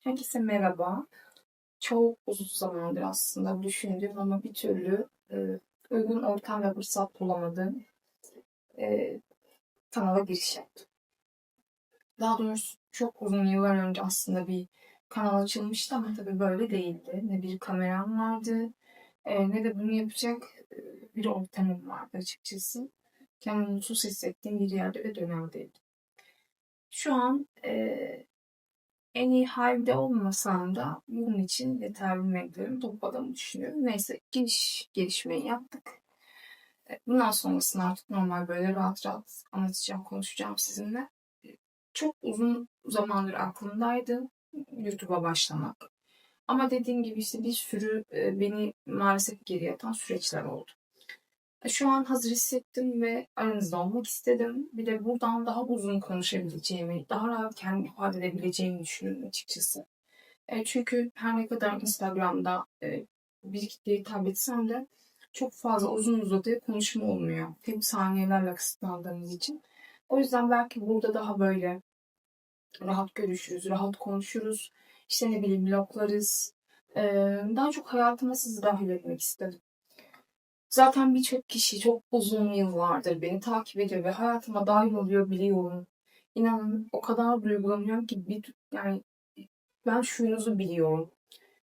Herkese merhaba. Çok uzun zamandır aslında düşündüm ama bir türlü e, uygun ortam ve fırsat bulamadım. E, kanala giriş yaptım. Daha doğrusu çok uzun yıllar önce aslında bir kanal açılmıştı ama tabii böyle değildi. Ne bir kameram vardı e, ne de bunu yapacak e, bir ortamım vardı açıkçası. Kendimi mutsuz hissettiğim bir yerde ve dönemdeydim. Şu an e, en iyi halde olmasam da bunun için yeterli meblağımı topladığımı düşünüyorum. Neyse giriş gelişmeyi yaptık. E, Bundan sonrasını artık normal böyle rahat rahat anlatacağım, konuşacağım sizinle. E, Çok uzun zamandır aklımdaydı YouTube'a başlamak. Ama dediğim gibi işte bir sürü e, beni maalesef geriye atan süreçler oldu. Şu an hazır hissettim ve aranızda olmak istedim. Bir de buradan daha uzun konuşabileceğimi, daha rahat kendimi ifade edebileceğimi düşünüyorum açıkçası. E, çünkü her ne kadar Instagram'da e, bir kitleye hitap de çok fazla uzun uzadıya konuşma olmuyor. Hep saniyelerle kısıtlandığımız için. O yüzden belki burada daha böyle rahat görüşürüz, rahat konuşuruz. İşte ne bileyim vloglarız. E, daha çok hayatıma sizi dahil etmek istedim. Zaten birçok kişi çok uzun yıllardır beni takip ediyor ve hayatıma dahil oluyor biliyorum. İnanın o kadar duygulanıyorum ki bir, yani ben şunuzu biliyorum.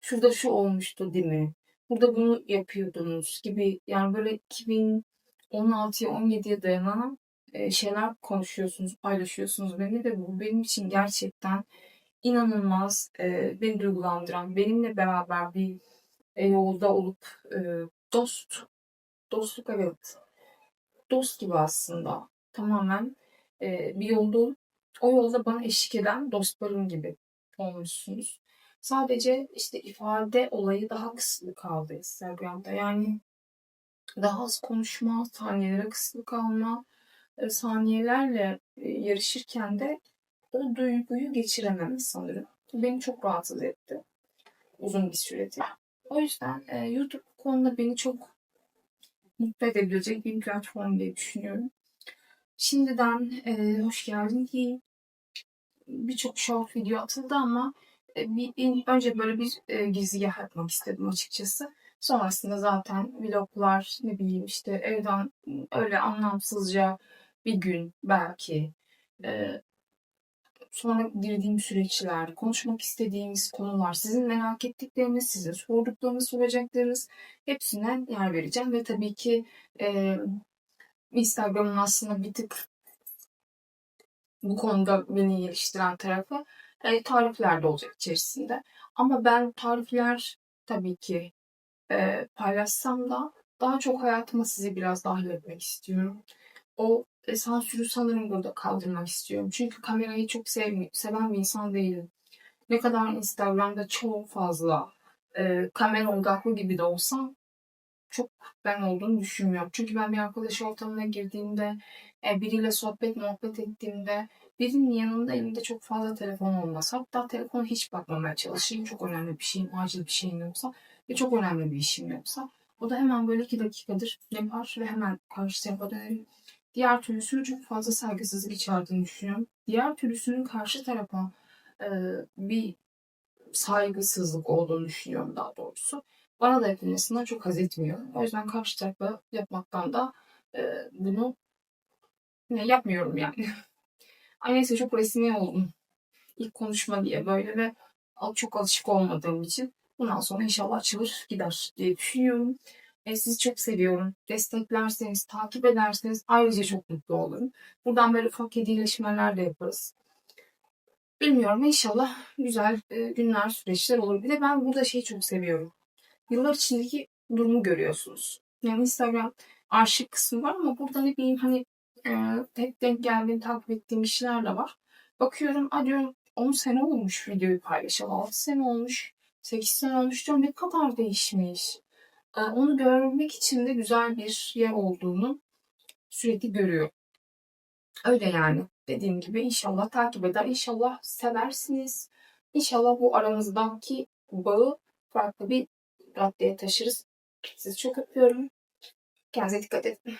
Şurada şu olmuştu değil mi? Burada bunu yapıyordunuz gibi yani böyle 2016'ya 17'ye dayanan e, şeyler konuşuyorsunuz, paylaşıyorsunuz benimle de bu benim için gerçekten inanılmaz e, beni duygulandıran, benimle beraber bir e, yolda olup e, dost Dostluk evet. Dost gibi aslında. Tamamen e, bir yolda o yolda bana eşlik eden dostlarım gibi olmuşsunuz. Sadece işte ifade olayı daha kısıtlı kaldı Instagram'da. Yani daha az konuşma, saniyelere kısıtlı kalma, e, saniyelerle e, yarışırken de o duyguyu geçiremem sanırım. Beni çok rahatsız etti uzun bir süredir. O yüzden e, YouTube konuda beni çok mutlu edebilecek bir platform diye düşünüyorum. Şimdiden e, hoş geldin diyeyim. Birçok short video atıldı ama e, bir, in- önce böyle bir e, girizgah atmak istedim açıkçası. Sonrasında zaten vloglar ne bileyim işte evden öyle anlamsızca bir gün belki e, sonra girdiğim süreçler, konuşmak istediğimiz konular, sizin merak ettikleriniz, sizin sorduklarınız, soracaklarınız hepsine yer vereceğim. Ve tabii ki e, Instagram'ın aslında bir tık bu konuda beni geliştiren tarafı e, tarifler de olacak içerisinde. Ama ben tarifler tabii ki e, paylaşsam da daha çok hayatıma sizi biraz dahil etmek istiyorum. O e, sansürü sanırım burada kaldırmak istiyorum. Çünkü kamerayı çok sevmi seven bir insan değilim. Ne kadar Instagram'da çok fazla e, kamera odaklı gibi de olsam çok ben olduğunu düşünmüyorum. Çünkü ben bir arkadaş ortamına girdiğimde, e, biriyle sohbet muhabbet ettiğimde birinin yanında elimde çok fazla telefon olmaz. Hatta telefona hiç bakmamaya çalışayım. Çok önemli bir şeyim, acil bir şeyim yoksa ve çok önemli bir işim yoksa. O da hemen böyle iki dakikadır yapar ve hemen karşı tarafa dönerim. Diğer türlüsünün çok fazla saygısızlık içerdiğini düşünüyorum. Diğer türlüsünün karşı tarafa e, bir saygısızlık olduğunu düşünüyorum daha doğrusu. Bana da yapılmasından çok haz etmiyorum. O yüzden karşı tarafa yapmaktan da e, bunu ne yapmıyorum yani. Ay neyse çok resmi oldum. İlk konuşma diye böyle ve çok alışık olmadığım için bundan sonra inşallah açılır gider diye düşünüyorum. E, sizi çok seviyorum. Desteklerseniz, takip ederseniz ayrıca çok mutlu olurum. Buradan böyle ufak hediyeleşmeler de yaparız. Bilmiyorum inşallah güzel e, günler, süreçler olur. Bir de ben burada şeyi çok seviyorum. Yıllar içindeki durumu görüyorsunuz. Yani Instagram arşiv kısmı var ama burada ne bileyim hani e, hep denk geldiğim, takip ettiğim işler de var. Bakıyorum, a diyorum 10 sene olmuş videoyu paylaşalı, 6 sene olmuş, 8 sene olmuş diyorum ne kadar değişmiş. E, onu görmek için de güzel bir yer olduğunu sürekli görüyorum. Öyle yani. Dediğim gibi inşallah takip eder, inşallah seversiniz. İnşallah bu aramızdaki bağı farklı bir raddeye taşırız. Sizi çok öpüyorum. Kendinize dikkat edin.